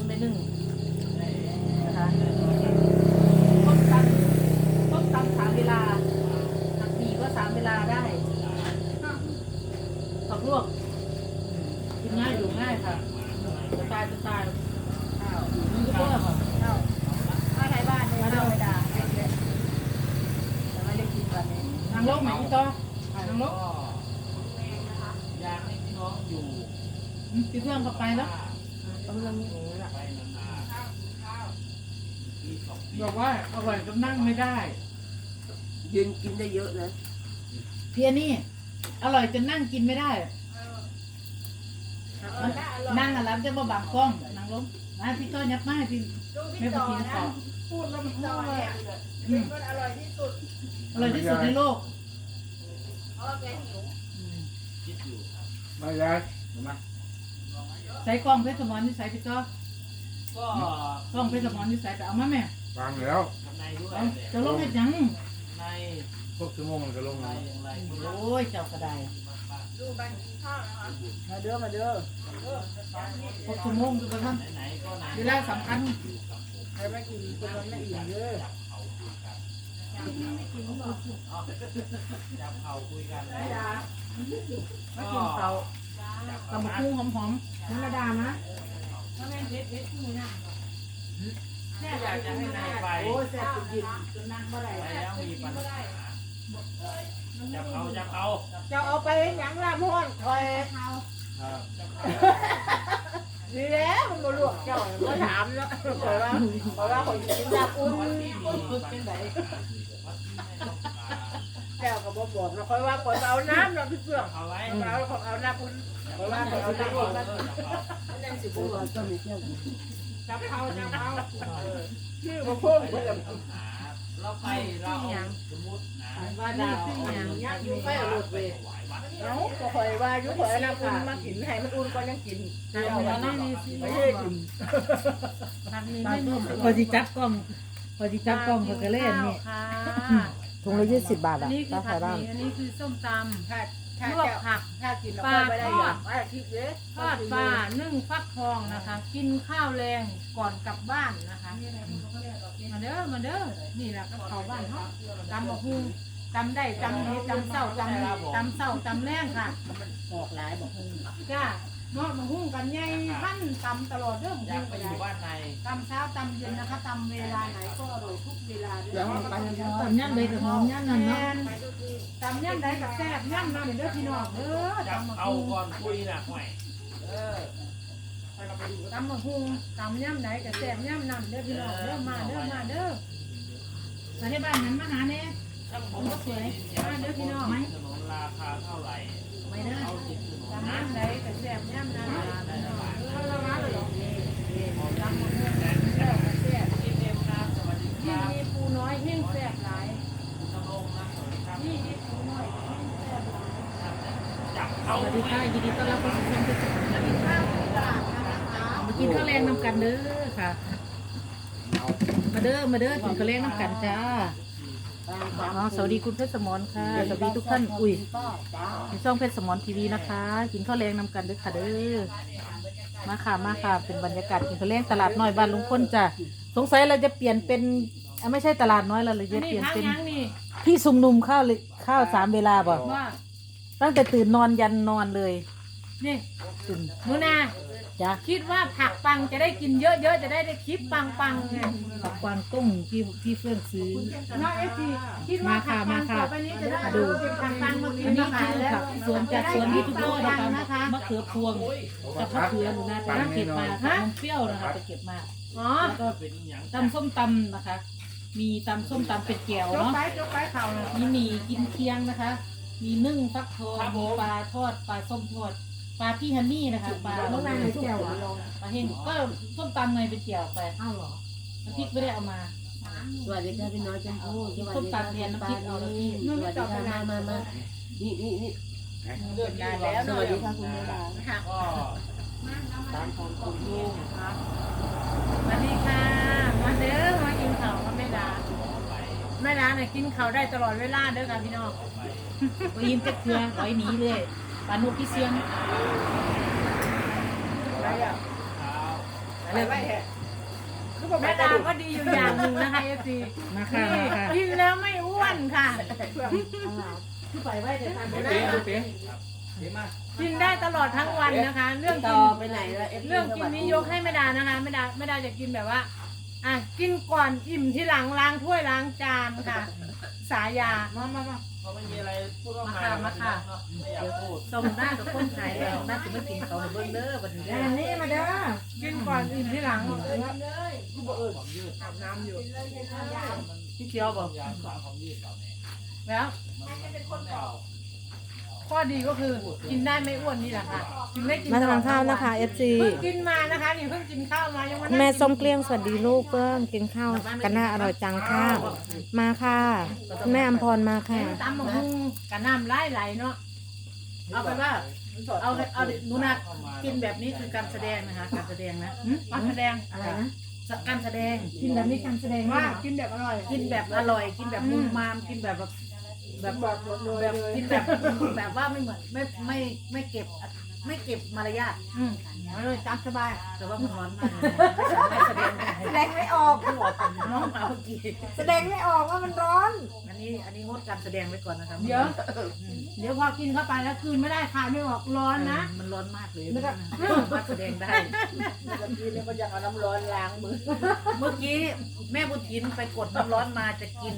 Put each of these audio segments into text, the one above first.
คุณไปนึ่งนะคะต้มตำต้มตำสามเวลาผัดหมี่ก็สามเวลาได้ผักลวกกินง่ายอยู่ง่ายค่ะจะตายจะตายข้าวนึ่งข้าวค่ะเข้ามาไทยบ้านเลยข้าไม่ได้เด็กๆแต่ไม่ได้กินวันนี้นางลกไหนพี่ต่อก็อยากให้พี่น้องอยู่พี่เพื่อนเขาไปแล้วกำลังไปนานๆปีสองปี บอกว่าอร่อยจนนั่งไม่ได้ ยืนกินได้เยอะนะเพียนี่ อร่อยจนนั่งกินไม่ได้นั่งอะไรจะมาบังกล้องนั่งลงมาพี่ต้นยับมาให้พี่ไม่ไปกินต่อพูดแล้วมันต่อเนี่ยเป็นคนอร่อยที่สุดอร่อยที่สุดในโลกเพราะว่าแกหิวคิดอยู่ไม่ได้เห็นไหมใส่กล้องเพชรสมรนี่ใส่พี่ต้อก็กล้องเพชรสมรนี่ใส่ไปเอามาแม่ ฟังแล้วข้างในด้วยเอาจะลงให้ยังในพวกชั่วโมงมันก็ลงในแล้วอย่างไรโอ้ยเจ้ากระไดดูไปกินข้าวนะคะมาเด้อมาเด้อหกชั่วโมงทุกท่านไหนๆก็ไหนเวลาสำคัญใครไม่กินคนนั้นไม่อิ่มเด้อจับเข่าคุยกันไม่ดาไม่กินเขาตำบักหุ่งหอมธรรมดานะ เนี่ยอยากจะให้นายไปโอ้ยแซ่บจริงๆจนนั่งบ่ได้ไปแล้วมีปัญหาจับเขาจับเขาจะเอาไปหยังละม่อนคอยครับดีแล้วมันบ่ลวกเจ้าบ่ถามเนาะเพราะว่าเพราะว่าคนกินลาบอุ่นเป็นไหนแก้วก็บ่บอกนะคอยว่าคอยเอาน้ำเนาะพี่เพื่อนเขาไว้เอาของเอาน้ำอุ่นคอยว่าคอยเอาน้ำอุ่นนั่นสิบ่ว่าก็มีเที่ยว จับเขาจับเขาชื่อบ่พุ่งเพิ่นเราไปเราสมมตินะว่าดาวยักอยู่ไปเอารถเว้ยเอาก็คอยว่าอยู่คอยน้ำอุ่นมากินให้มันอุ่นก่อนยังกินเอาไว้นั่นนี่สิไม่ได้กินพอจิจับกล้องพอจิจับกล้องก็เล่นนี่ถุงละยี่สิบบาทอะนี้คือผัดหมี่อันนี้คือส้มตถ้าถ้าำ ลวกจะผัก ถ้ากินแล้วก็ไม่ได้อยากว่าคิดเด้ทอดปลานึ่งฟักทองนะคะ กินข้าวแรงก่อนกลับบ้านนะคะ มาเด้อมาเด้อนี่แหละกับเขาวบ้านเขาตำมะฮุงตำได้ตำดีตำเศร้าตำตำเศร้าตำแรงค่ะบอกหลายบอกให้จ้าเนาะมะฮุงกันใหญ่พันตำตลอดเด้อมะอยาฮุกงไปก็อได้ยู่บ้านในตำเช้าตำเย็นนะคะตำเวลาไหนก็อร่อยทุกเวลาด้วยเดี๋ยวมันไปเดี๋ยวตำย่ำเลยกับหอมย่ำนั่นเนาะตำย่ำได้กับแซ่บย่ำนั่นเด้อพี่น้องเด้อจับตำมะเอาฮุงก่อนคุยนะห่วยเออตำมะฮุงตำย่ำได้กับแซ่บย่ำนั่นเด้อพี่น้องเด้อมาเด้อมาเด้อมาที่บ้านนั้นมาหาเนี่ยช่างผมก็สวยถนนราคาเท่าไหร่ไม่ได้เอาติดถนนตำย่ำได้กับแซ่บย่ำนั่น แรงน้ำกันเด้อค่ะ มาเด้อมาเด้อกินข้าวแรงน้ำกันจ้าอ๋อสวัสดีคุณเพชรสมรค่ะ สวัสดีทุกท่าน อุ้ยในช่องเพชรสมรทีวีนะคะ กินข้าวแรงน้ำกันเด้อค่ะเด้อ มาค่ะมาค่ะ เป็นบรรยากาศกินข้าวแรงตลาดน้อยบ้านลุงพลจ้ะ สงสัยเราจะเปลี่ยนเป็นอะไม่ใช่ตลาดน้อยเราเลยจะเปลี่ยนเป็นยังนี่ที่ซุมนุมข้าวเลยข้าวสามเวลาบ่ตั้งแต่ตื่นนอนยันนอนเลย นี่ตื่นหนูนาจ้ะคิดว่าผักปังจะได้กินเยอะๆจะได้ได้คลิปปังๆไงผักกวางตุ้งที่ที่เฟื่องซื้อ น้องเอฟซีคิดว่าผักปังต่อไปนี้จะได้ดูเป็นผักปังมากิอันนนี้มาขายคือแล้วผักสวนจากสวนที่ทุกโลกนะคะนะคะมะเขือพวงกับมะเขือหนูนาไปเก็บมาค่ะนมเปรี้ยวนะคะไปเก็บมาอ๋อแล้วก็เป็นอย่างตำส้มตำนะคะ มีตำส้มตำเป็ดแก้วยกเนาะ ไปยกไปเข่าเลยมีหมี่กินเคียงนะคะ มีนึ่งฟักทองมีปลาทอดปลาส้มทอด ปลาพี่ฮันนี่นะคะปลาน้องนายให้แก้วอะปลาเฮงก็ส้มตำไงเป็นแก้วไปอ้าวเหรอน้ำพริกไม่ได้เอามาสวัสดีค่ะพี่น้อยจังพูสวัสส้มดีค่ะตำเรียนน้ำพริกเอาแล้วพี่สวัสดีค่ะมามามานี่นี่นี่เลือดนานแล้แล้ววสวัสดีค่ะคุณแม่ดาก็ตามของคุณลูกสวัสดีค่ะมาเด้อมากินข้าวกับแม่ดาแม่ดาเนี่ยกินข้าวได้ตลอดเวลาเด้อค่ะพี่น้องก็ยิ้มจะเครือร้อยหนีเลย ปลานุกพี่เสียงอะไรอะเช้าออะไรไว้แฮะคือบอกแม่แม่ดาดาวก็ดีอยู่อย่างหนึ่งนะคะเอฟซีมาค่ะมาค่ะกินแล้วไม่อ้วนค่ะ คือไปไว้เดี๋ยวทานเดี๋ไม่ยวได้เปี๊ยะเดี๋ยวเปี๊ยะเดี๋ยวมากินได้ตลอดทั้งวันนะคะ เรื่องต่กิอนไปไหนแล้วเรื่องกินนี้ยกให้แม่ดานะคะแม่ดาแม่ดาจะกินแบบว่าอะกินก่อนอิ่มที่หลังล้างถ้วยล้างจานค่ะ สายามามามา เขาไม่มีอะไรพูดว่ามาใครค่ะมาค่ะไม่อยากพูดส่งหน้ากับคนขายแล้วหน้าถึงมากินเขาให้เบิ่งเด้อบัดนี้เด้อนี่มาเด้อกินก่อนอิ่มที่หลังอาบน้ำอยู่พี่เชียวบอกแล้ว ข้อดีก็คือกินได้ไม่อ้วนนี่แหละค่ะกินได้กินมาตลอทาดนข้าวนะคะ FC เพิ่งกินมานะคะนี่เพิ่งกินข้าวมายังมานั่งแม่ส้มเกลี้ยงสวัสดีลูกเพิ่งกินข้าวกันน่าอร่อยจังข้าวมาค่ะคุณแม่อมพรมาค่ะตำมะฮุงกับน้ำไหลไหลเนาะเอาไปว่าเอาเอาหนูนากินแบบนี้คือการแสดงนะคะ การแสดงนะหึมาแสดงอะไรนะการแสดงกินแบบนี้การแสดงว่ากินแบบอร่อย กินแบบอร่อย กินแบบมุมมามกินแบบ แบบแบบแบบกินแบบแบบว่าไม่เหมือนไม่ไม่ไม่เก็บ ไม่เก็บมารยาทอืมเอาเลยตามสบาย แต่ว่ามันร้อนมากเลยไม่สามารถแสดงได้แสดงไม่ออก หัวผมน้องมาเมื่อกี้แสดงไม่ออกว่ามันร้อน อันนี้อันนี้งดการแสดงไว้ก่อนนะครับเดี๋ยว เดี๋ยวพอกินเข้าไปแล้วคืนไม่ได้คายไม่ออกร้อนนะ มันร้อนมากเลยไม่สามารถแสดงได้ เมื่อกี้เนี่ยก็ยังเอาน้ำร้อนล้างมือเมื่อกี้แม่บุญถินไปกดน้ำร้อนมาจะกิน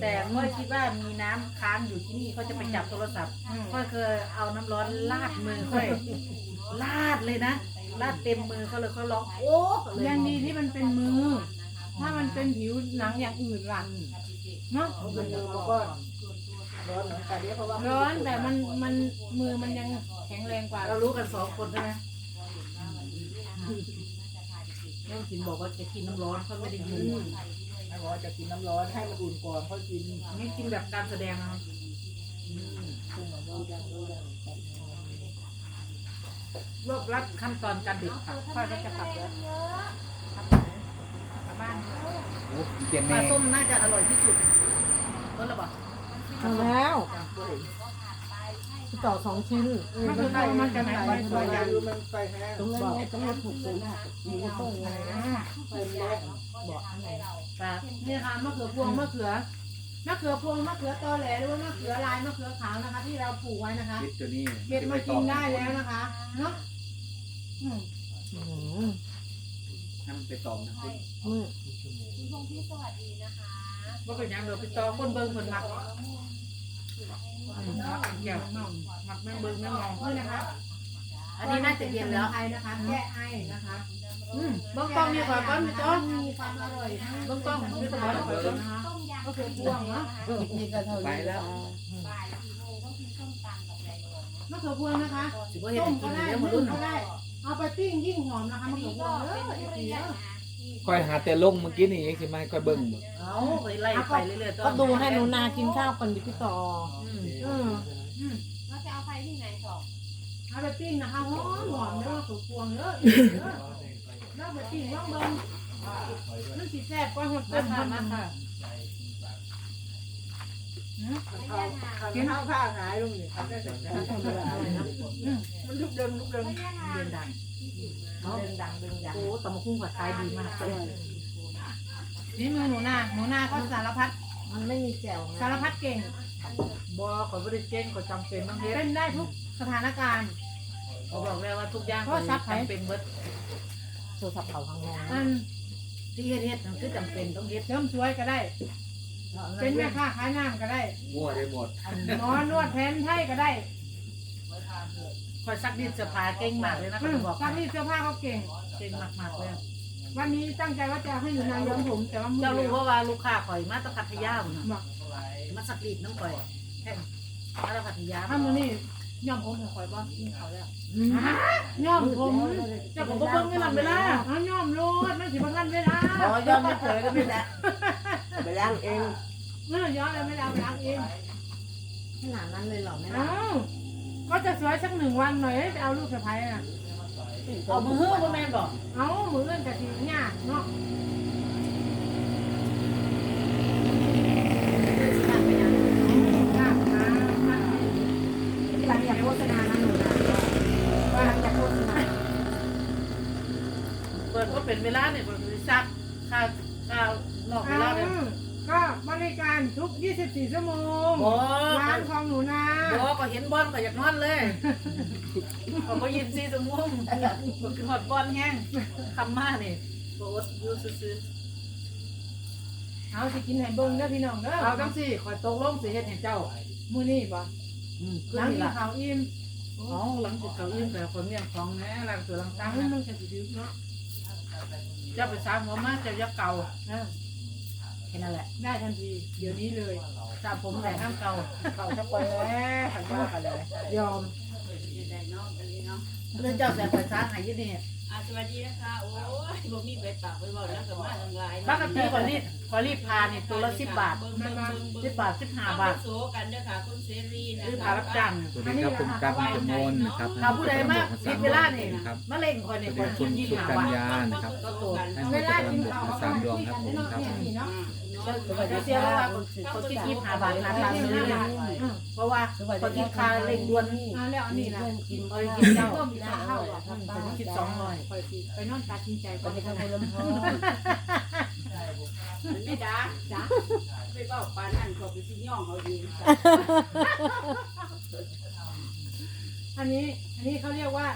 แต่เมื่อคิดว่ามีน้ำค้างอยู่ที่นี่เขาจะไปจับโทรศัพท์ค่อยเคยเอาน้ำร้อนลาดมือค่อยลาดเลยนะ ลาดเต็มมือเขาเลยเขาร้องโอ้เลยยังดีที่มันเป็นมือ ถ้ามันเป็นผิวหนังอย่างอื่นล่ะเนาะมันมือมันก็ร้อนเหมือนกันเนี่ยเพราะว่าร้อนแต่มันมันมือมันยังแข็งแรงกว่า เรารู้กันสองคนใช่ไหมแม่บุญถินบอกว่าจะกินน้ำร้อนเขาไม่ได้ยินแม่บอกว่าจะกินน้ำร้อนให้มันอุ่นก่อนค่อยกินไม่กินแบบการแสดงนะค รับซึ่งมันรู้ยังรู้ยังรวบรัดขั้นตอนการดิบค่ะค่อยก็จะกลับแล้วกลับบ้านโอ้เจ็บปแม่ลาส้มน่าจะอร่อยที่สุดเออหรอเปล่าเอาแล้วต่อสองชิ้นมันคือเอามันจะไหนไปไฟตัวอย่างคือมันไฟแห้งตรงนั้นไงตรงนั้นถูกเลยนะมีกระต้งไงไฟแรงปลานี่ค่ะมะเขือพวงมะเขือ มะเขือพวงมะเขือตอแหลหรือว่ามะเขือลายมะเขือขาวนะคะ ที่เราปลูกไว้นะคะคิดตัวนี้เก็บมากินได้แล้วนะคะเนาะอืมอืมให้มันไปตอมนะมือว่าเป็นหยังเดี๋ยวไปจอคนเบิ้งคนมักอืมมักแก้วมักแม่งเบิ้งแม่งมองนี่นะคะอันนี้น่าจะเย็นแล้วไอนะคะแก้ไอนะคะอืมเบิ้งกล้องนี่ก่อนก้อนพี่จ้อมีความอร่อยทั้งเบิ้งกล้องพี่จ้อก่อนนะคะ มะเขือพวงเนาะนี่ก็เท่าไปนี้แล้วมะเขือพวงนะคะสิบ่เห็นต้มกิก็นได้เดี๋ยวมานึ่รุ่งนก็ได้ เอาไปปิ้งยิ่งหอมนะคะมะเขือพวงเด้อเอฟซีเด้อคอยหาแต่ลงเมื่อกี้นี่ใช่ไหมคอยเบิ่งบ่เอาไปไล่ไปเรื่อยๆก็ดูให้หนูนากินข้าวก่อนดิพี่ต่ออืมอืมอืมเราจะเอาไปที่ไหนต่อเอาไปปิ้งนะคะหอมหอมเด้อมะเขือพวงเด้อเด้อแล้วไปปิ้งว่างเบิ่งมันสิแซ่บกว่าหดมาต้มค่ะมันมาค่ะเอา กินข้าวผ้าหายลงนี่ทำได้แต่ทำไม่ได้มันลุกเดิมลุกเดิมเดินดังเดินดังเดินดังโอ้ตำมะคุ้งผัดไทยดีมากเลยนี่มือหนูนาหนูนาก็สารพัดมันไม่มีแจ่วสารพัดเก่งบอขอบริเจนก็จำเป็นต้องเฮ็ดเป็นได้ทุกสถานการณ์เขาบอกแล้วว่าทุกอย่างเพราะซับไผ่จำเป็นเบิดโทรศัพท์เขาข้างนอกอันที่เฮ็ดเฮ็ดมันคือจำเป็นต้องเฮ็ดเริมสวยก็ได้ เป็นแม่ค้าขายน้ำก็ได้มั่วได้หมดหมอนวดแผนไทยก็ได้คอยซักดินเสื้อผ้าเก่งมากเลยนะอืเขามบอกซักรีดเสื้อผ้าเขาเก่ง เก่งมากๆเลยวันนี้ตั้งใจว่าจะให้หนูนาย้อมผมแต่ว่ามือเจ้ารู้เดียวเพราะว่าลูกค้าข่อยมาตะพัทยาพุ่นน่ะบอกมาสักดินน้ำข่อยแค่มาตะพัทยาถ้ามือนี่ ย้อมผมของข่อยบ่กินเขาแล้วย้อมผมเจ้าของบ่เบิ่งไม่หลับเวลาเอาย้อมโลดมันสิบ่ทันเวลาอ๋อยอมไม่เผยก็ไม่ได้ไปล้างเองเมื่อย้อมแล้วไม่ได้เอาไปล้างเองขนาดนั้นเลยเหรอแม่เอ้าก็จะสวยสักหนึ่งวันหน่อยไปเอาลูกสะใภ้น่ะเอามือฮื้อบ่แม่นบอกเอามือเอื้อนกะทิยากเนาะ ยากนะมาก หลังจากโฆษณานะหนูนะหลังจากโฆษณาเปิดก็เป็นเวลาเนี่ยผมจะซักค่าค่านอกเวลาเนี่ย ก็บริการทุก 24 ชั่วโมงบอร้านของหนูนาบอกก็เห็นบอลก็อยากนอนเลยก็บ่ยินซีสมุมหอดบอลแห้งคำมาเนี่ยบอดอยู่ซื่อเอาสิกินให้เบิ่งเด้อพี่น้องเด้อๆเอาจังสิคอยตกลงสิเฮ็ดให้เจ้ามื้อนี้บ่ อืมหคือลังนี่ที่ล่ะข้าวอิ่มเอาหลังจากเขาอิ่มแต่คนเมียงของแหน่หลังตัวหลังตาตามให้มันก็สิดึกเนาะเจ้าไปสามหัวมาเจ้ายักเก่าเออแค่นั้นแหละ ได้ทันที เดี๋ยวนี้เลยสามผมแต่ห้ามเก่าเข้าทักวันแล้วขันว่ากันเลยยอมได้เนาะกันนี้เนาะเรื่องเจ้าแสบไปซาหายยี่นี่ อะสวัสดีนะคะ โอ้ยบ่มีไปปากไปเว้าแล้วก็มาทั้งหลายปกติขอรีดขอรีดพานี่ตัวละสิบบาทเบิ่งเบิ่งเบิ่งเบิ่งสิบบาทสิบห้าเอาบาทโสกันเด้อค่ะคุณเสรีนะหรือคะพารับจ้างสวัสดีครับผมกั๊กจำนวนนะครับถ้าผู้ใดมาผิดเวลานี่ครับมะเร็งคอยนี่คอยคุกินณยี่สุห้ากัญบาทญานะครับก็โตให้เวมาลาเป็นกินบทข้าวมาเขาสามดก็วงคุยครับกันผมได้เนาะครับ เนี่ยนี่เนาะก็ก็เสียว่าคนคนที่ยี่ห้าบาทหาตามซื้อนี่เพราะว่าคนที่คาเร่งด่วนเอาแล้วอันนี้ล่ะเอ้ยกินเจ้าเพิ่มอีกสองเท่าอะผมคิดสองร้อยคอยไปนอนตัดสินใจก่อนไปทำบุญลำพองไม่ด่าจ้าไปเว้าปานนั้นเขาไปสิย่องเอาเองอันนี้อันนี้เขาเรียกว่า